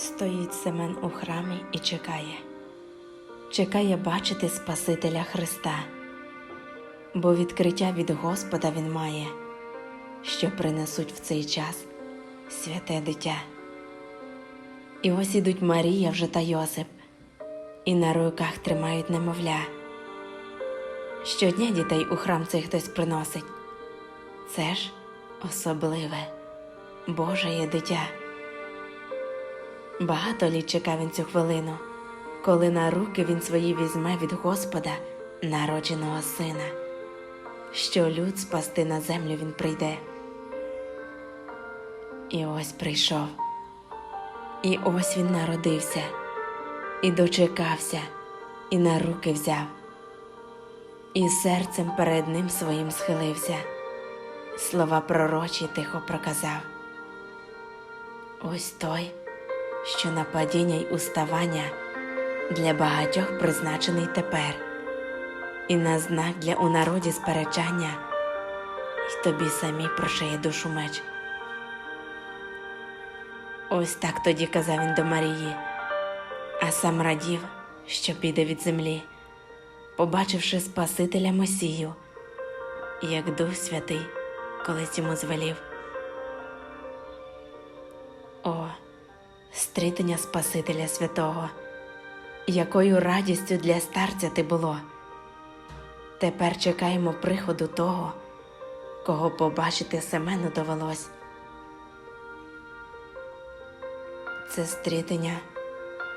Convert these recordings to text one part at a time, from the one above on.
Стоїть Семен у храмі і чекає, чекає бачити Спасителя Христа, бо відкриття від Господа він має, що принесуть в цей час святе дитя. І ось ідуть Марія вже та Йосип, і на руках тримають немовля. Щодня дітей у храм цей хтось приносить. Це ж особливе, Боже є дитя. Багато літ чекав він цю хвилину, коли на руки він свої візьме від Господа, народженого сина, що люд спасти на землю він прийде. І ось прийшов, і ось він народився, і дочекався, і на руки взяв, і серцем перед ним своїм схилився, слова пророчі тихо проказав. Ось той що на падіння й уставання для багатьох призначений тепер, і на знак для у народі сперечання, й тобі самі прошиє душу меч. Ось так тоді казав він до Марії, а сам радів, що піде від землі, побачивши Спасителя Месію, як Дух Святий колись йому звелів. О, стрітення Спасителя Святого, якою радістю для старця ти було. Тепер чекаємо приходу того, кого побачити Семену довелось. Це стрітення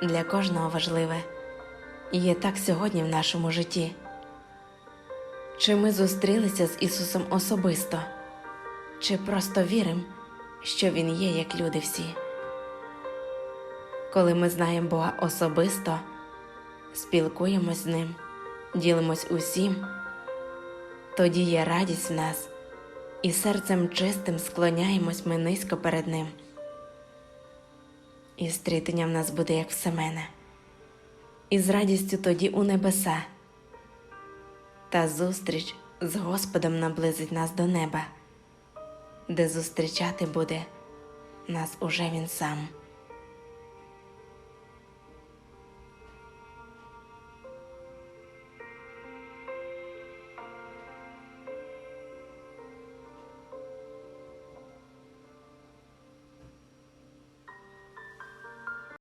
для кожного важливе і є так сьогодні в нашому житті. Чи ми зустрілися з Ісусом особисто, чи просто віримо, що Він є, як люди всі. Коли ми знаємо Бога особисто, спілкуємось з Ним, ділимось усім, тоді є радість в нас, і серцем чистим склоняємось ми низько перед Ним. І стрітення в нас буде, як в Семена, і з радістю тоді у небеса, та зустріч з Господом наблизить нас до неба, де зустрічати буде нас уже Він сам.